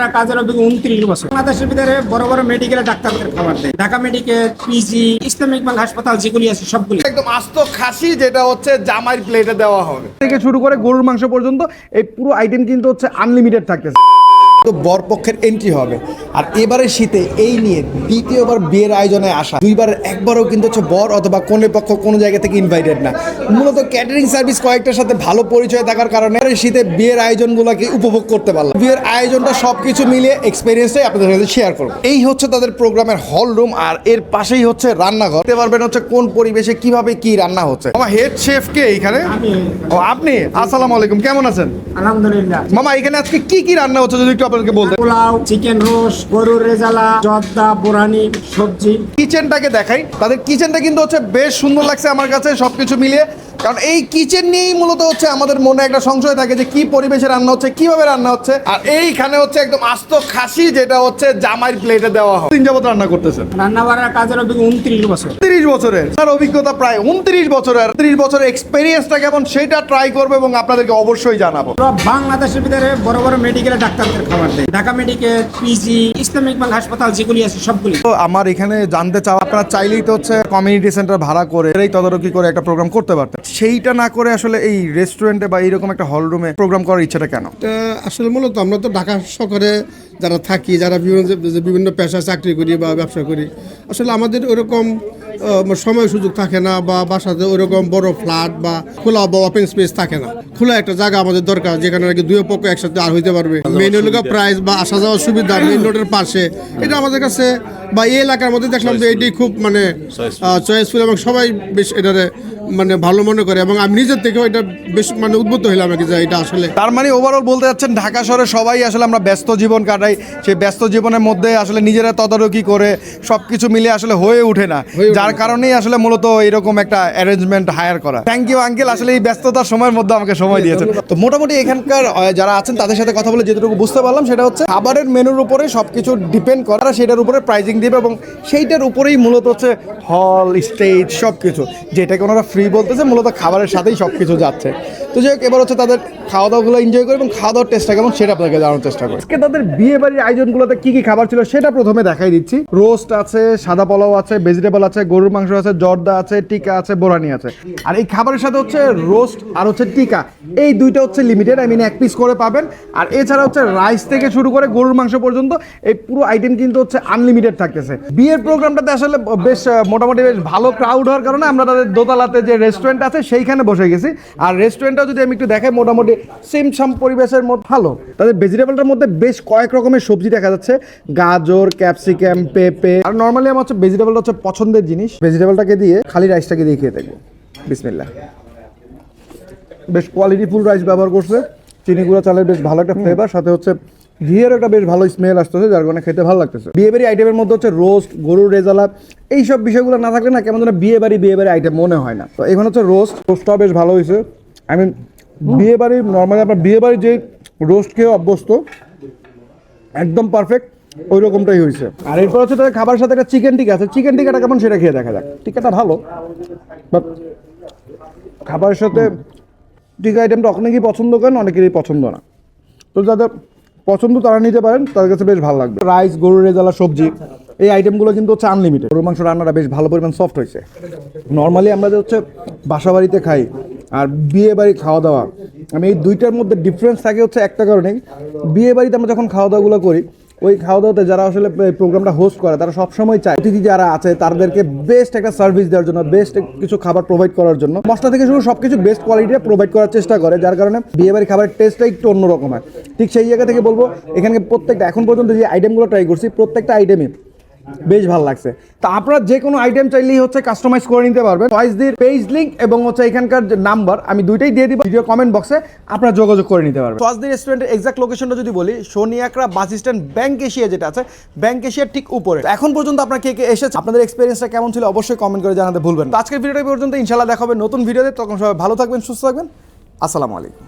রান্নাবাড়ার কাজের অভিজ্ঞতা উনত্রিশ বছর। বাংলাদেশের ভিতরে বড় বড় মেডিকেলে ডাক্তারদের খাবার দেয়। Dhaka medical PG Islamic bank হাসপাতাল যেগুলি আছে সবগুলি। একদম আস্ত খাসি যেটা হচ্ছে জামাই প্লেটে দেওয়া হবে। থেকে শুরু করে গরুর মাংস পর্যন্ত এই পুরো আইটেম কিন্তু হচ্ছে আনলিমিটেড থাকতেছে। তো বরপক্ষের এন্ট্রি হবে। আর এবারে শীতে এই নিয়ে দ্বিতীয়বার বিয়ের আয়োজনে আসা। দুইবার একবারও কিন্তু হচ্ছে বর অথবা কোনে পক্ষ কোনো জায়গা থেকে ইনভাইটেড না। মূলত ক্যাটারিং সার্ভিস কয়েকটার সাথে ভালো পরিচয় থাকার কারণে এবারে শীতে বিয়ের আয়োজনগুলোকে উপভোগ করতে পারলাম। বিয়ের আয়োজনটা সব কিছু মিলিয়ে এক্সপিরিয়েন্সটাই আপনাদের সাথে শেয়ার করব। এই হচ্ছে তাদের প্রোগ্রামের হল রুম আর এর পাশেই হচ্ছে রান্নাঘর। দেখতে পারবেন হচ্ছে কোন পরিবেশে কীভাবে কি রান্না হচ্ছে। আমার হেড শেফ কে এখানে ও আপনি? আসসালামু আলাইকুম কেমন আছেন? আলহামদুলিল্লাহ। মামা এখানে আজকে কি কি রান্না হচ্ছে যদি একটু আপনাদেরকে বলতে পোলাও চিকেন রোস্ট গরুর রেজালা জর্দা বোরানি সবজি। কিচেনটাকে দেখাই। তাদের কিচেনটা কিন্তু হচ্ছে বেশ সুন্দর লাগছে আমার কাছে সবকিছু মিলিয়ে। কারণ এই কিচেন নিয়েই মূলত হচ্ছে আমাদের মনে একটা সংশয় থাকে যে কি পরিবেশে রান্না হচ্ছে কীভাবে রান্না হচ্ছে আর এইখানে হচ্ছে একদম আস্ত খাসি যেটা হচ্ছে জামাইয়ের প্লেটে দেওয়া হয়। তিন যাবত রান্না করতেছেন? রান্নাবাড়ার কাজের অভিজ্ঞতা উনত্রিশ বছর তিরিশ বছরের? তার অভিজ্ঞতা প্রায় উনত্রিশ বছরের। তিরিশ বছরের এক্সপিরিয়েন্সটা কেমন সেটা ট্রাই করব এবং আপনাদেরকে অবশ্যই জানাব। বাংলাদেশের ভিতরে বড় বড় মেডিকেলে ডাক্তারদের খাবার দেয়। Dhaka medical PG Islamic bank হাসপাতাল যেগুলি আছে সবগুলি। তো আমার এখানে জানতে চাওয়া আপনারা চাইলেই তো হচ্ছে কমিউনিটি সেন্টার ভাড়া করে এই তদারকি করে একটা প্রোগ্রাম করতে পারতেন। সেইটা না করে আসলে এই রেস্টুরেন্টে বা এইরকম একটা হল রুমে প্রোগ্রাম করার ইচ্ছাটা কেন? আসলে মূলত আমরা তো ঢাকা শহরে যারা থাকি যারা বিভিন্ন বিভিন্ন পেশায় চাকরি করি বা ব্যবসা করি আসলে আমাদের ওরকম সময় সুযোগ থাকে না বা বাসাতে ওরকম বড় ফ্ল্যাট বা খোলা বা ওপেন স্পেস থাকে না। খোলা একটা জায়গা আমাদের দরকার যেখানে নাকি দুই পক্ষ একসাথে আর হইতে পারবে। মেইন হলো প্রাইস বা আসা যাওয়ার সুবিধা মেইন রোডের পাশে। এটা আমাদের কাছে বা এই এলাকার মধ্যে দেখলাম যে এটি খুব মানে চয়েসফুল এবং সবাই বেশ এটারে মানে ভালো মনে করে এবং আমি নিজের থেকেও এটা বেশ মানে উদ্বুদ্ধ হইলাম আর কি যে এটা আসলে। তার মানে ওভারঅল বলতে যাচ্ছেন ঢাকা শহরে সবাই আসলে আমরা ব্যস্ত জীবন কাটাই। সেই ব্যস্ত জীবনের মধ্যে আসলে নিজেরা তদারকি করে সব কিছু মিলে আসলে হয়ে ওঠে না। যার কারণেই আসলে মূলত এরকম একটা অ্যারেঞ্জমেন্ট হায়ার করা। থ্যাংক ইউ আঙ্কেল আসলে এই ব্যস্ততার সময়ের মধ্যে আমাকে সময় দিয়েছেন। তো মোটামুটি এখানকার যারা আছেন তাদের সাথে কথা বলে যেটুকু বুঝতে পারলাম সেটা হচ্ছে খাবারের মেনুর উপরে সব কিছু ডিপেন্ড করা সেটার উপরে প্রাইজিং দিবে এবং সেইটার উপরেই মূলত হচ্ছে হল স্টেজ সব কিছু যেটাকে ওনারা ফ্রি বলতেছে, মূলত খাবারের সাথেই সব কিছু যাচ্ছে। তো যাই হোক, এবার হচ্ছে তাদের খাওয়া দাওয়াগুলো এনজয় করে এবং খাওয়া দাওয়ার টেস্টটা কেমন সেটা আপনাকে জানানোর চেষ্টা করি। আজকে তাদের বিয়ে বাড়ির আয়োজনগুলোতে কি কি খাবার ছিল সেটা প্রথমে দেখাই দিচ্ছি। রোস্ট আছে, সাদা পোলাও আছে ভেজিটেবল আছে, গরুর মাংস আছে, জর্দা আছে, টিকা আছে বোরানি আছে। আর এই খাবারের সাথে হচ্ছে রোস্ট আর হচ্ছে টিকা। এই দুইটা হচ্ছে লিমিটেড আই মিন এক পিস করে পাবেন। আর এছাড়া হচ্ছে রাইস থেকে শুরু করে গরুর মাংস পর্যন্ত এই পুরো আইটেম কিন্তু হচ্ছে আনলিমিটেড থাকতেছে। বিয়ের প্রোগ্রামটাতে আসলে বেশ মোটামুটি বেশ ভালো ক্রাউড হওয়ার কারণে আমরা তাদের দোতলাতে যে রেস্টুরেন্ট আছে সেইখানে বসে গেছি। আর রেস্টুরেন্টটা যদি আমি একটু দেখাই, মোটামুটি সেম সাম পরিবেশের মধ্যে ভালো। তাদের ভেজিটেবলটার মধ্যে বেশ কয়েক রকমের সবজি দেখা যাচ্ছে। গাজর, ক্যাপসিকাম, পেঁপে। আর নর্মালি আমার হচ্ছে ভেজিটেবলটা হচ্ছে পছন্দের জিনিস। ভেজিটেবলটাকে দিয়ে খালি রাইসটাকে দিয়ে খেয়ে দেখব। বিসমিল্লা বেশ কোয়ালিটি ফুল রাইস ব্যবহার করছে। চিনি গুঁড়া চালের বেশ ভালো একটা ফ্লেভার সাথে হচ্ছে ঘিয়ের একটা বেশ ভালো স্মেল আসতেছে, যার কারণে খেতে ভালো লাগতেছে। বিয়ে বাড়ি আইটেমের মধ্যে হচ্ছে রোস্ট গরুর রেজালা এইসব বিষয়গুলো না থাকলে না কেমন যেন বিয়ে বাড়ি বিয়ে বাড়ি আইটেম মনে হয় না। তো এখানে হচ্ছে রোস্ট রোস্টটাও বেশ ভালো হয়েছে। আই মিন বিয়ে বাড়ি নর্মালি আপনার বিয়ে বাড়ি যে রোস্ট খেয়ে অভ্যস্ত, একদম পারফেক্ট ওই রকমটাই হয়েছে আর এরপর হচ্ছে তাদের খাবার সাথে একটা চিকেন টিকা আছে। চিকেন টিকাটা কেমন সেটা খেয়ে দেখা যাক। টিকাটা ভালো বাট খাবারের সাথে টিকা আইটেমটা অনেকেই পছন্দ করেন, অনেকেরই পছন্দ না। তো যাদের পছন্দ তারা নিতে পারেন, তাদের কাছে বেশ ভালো লাগবে। রাইস গরুর রেজালা, সবজি, এই আইটেমগুলো কিন্তু হচ্ছে আনলিমিটেড গরুর মাংস রান্নাটা বেশ ভালো পরিমাণ সফট হয়েছে নর্মালি আমরা যে হচ্ছে বাসা বাড়িতে খাই আর বিয়ে বাড়ি খাওয়া দাওয়া আমি এই দুইটার মধ্যে ডিফারেন্স থাকে হচ্ছে একটা কারণেই। বিয়ে বাড়িতে আমরা যখন খাওয়া দাওয়াগুলো করি, ওই খাওয়া দাওয়াতে যারা আসলে প্রোগ্রামটা হোস্ট করে, তারা সবসময় চায় অতিথি যারা আছে, তাদেরকে বেস্ট একটা সার্ভিস দেওয়ার জন্য বেস্ট কিছু খাবার প্রোভাইড করার জন্য। মশলা থেকে শুরু সব কিছু বেস্ট কোয়ালিটিতে প্রোভাইড করার চেষ্টা করে, যার কারণে বিয়ে বিয়েবাড়ি খাবারের টেস্টটা একটু অন্যরকম হয়। ঠিক সেই জায়গা থেকে বলব, এখানে প্রত্যেকটা, এখন পর্যন্ত যে আইটেমগুলো ট্রাই করছি, প্রত্যেকটা আইটেমই বেশ ভালো লাগছে। তা আপনারা যে কোনো আইটেম চাইলেই হচ্ছে কাস্টমাইজ করে নিতে পারবেন। চয়েস দিয়ে পেজ লিঙ্ক এবং হচ্ছে এখানকার যে নাম্বার আমি দুইটাই দিয়ে দিব ভিডিও কমেন্ট বক্সে আপনারা যোগাযোগ করে নিতে পারবেন। সোয়াজদি রেস্টুরেন্টের এক্সাক্ট লোকেশনটা যদি বলি Soniakora bus stand bank Asia যেটা আছে ব্যাংক এশিয়ার ঠিক উপরে। এখন পর্যন্ত আপনারা কে কে এসেছে আপনাদের এক্সপিরিয়েন্সটা কেমন ছিল অবশ্যই কমেন্ট করে জানাতে ভুলবেন আজকের ভিডিওটা পর্যন্ত ইনশাল্লাহ দেখাবে নতুন ভিডিওতে তখন সবাই ভালো থাকবেন, সুস্থ থাকবেন। আসসালামু আলাইকুম।